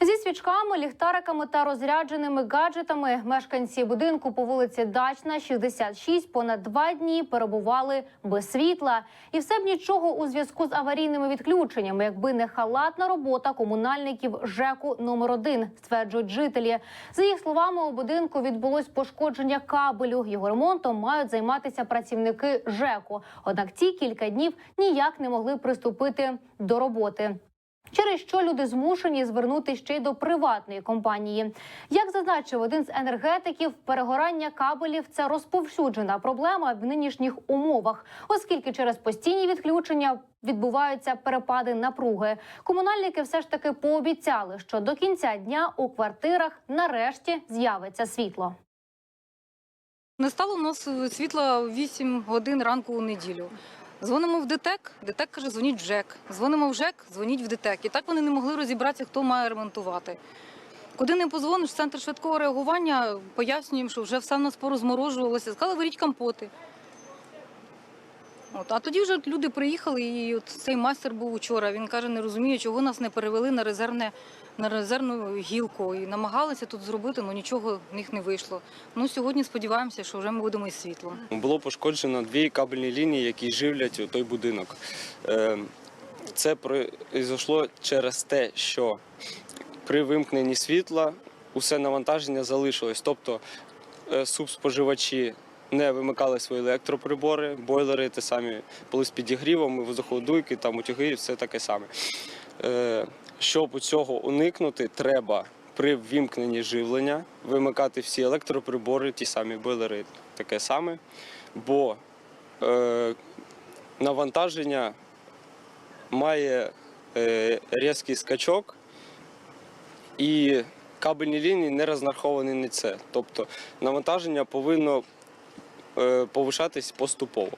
Зі свічками, ліхтариками та розрядженими гаджетами мешканці будинку по вулиці Дачна, 66, понад два дні перебували без світла. І все б нічого у зв'язку з аварійними відключеннями, якби не халатна робота комунальників ЖЕКу номер 1 стверджують жителі. За їх словами, у будинку відбулось пошкодження кабелю. Його ремонтом мають займатися працівники ЖЕКу. Однак ці кілька днів ніяк не могли приступити до роботи. Через що люди змушені звернутися ще й до приватної компанії. Як зазначив один з енергетиків, перегорання кабелів це розповсюджена проблема в нинішніх умовах, оскільки через постійні відключення відбуваються перепади напруги. Комунальники все ж таки пообіцяли, що до кінця дня у квартирах нарешті з'явиться світло. Не стало у нас е, світла в 8 годин ранку у неділю. Дзвонимо в ДТЕК, ДТЕК каже, дзвоніть в ЖЕК. Дзвонимо в ЖЕК, дзвоніть в ДТЕК. І так вони не могли розібратися, хто має ремонтувати. Куди не позвониш, центр швидкого реагування, пояснюємо, що вже все в нас порозморожувалося. Сказали, беріть компоти. От, а тоді вже люди приїхали, і от цей майстер був учора. Він каже, не розуміє, чого нас не перевели на резервне на резервну гілку і намагалися тут зробити, але нічого в них не вийшло. Ну сьогодні сподіваємося, що вже ми будемо із світлом. Було пошкоджено дві кабельні лінії, які живлять той будинок. Е, Це произошло через те, що при вимкненні світла усе навантаження залишилось. Тобто е, субспоживачі не вимикали свої електроприбори, бойлери те самі були з підігрівом, воздуходуйки, там утюги все таке саме. Е, Щоб цього уникнути, треба при ввімкненні живлення вимикати всі електроприбори, ті самі бойлери, таке саме, бо е, навантаження має е, різкий скачок, і кабельні лінії не розраховані на це. Тобто навантаження повинно повишатись поступово.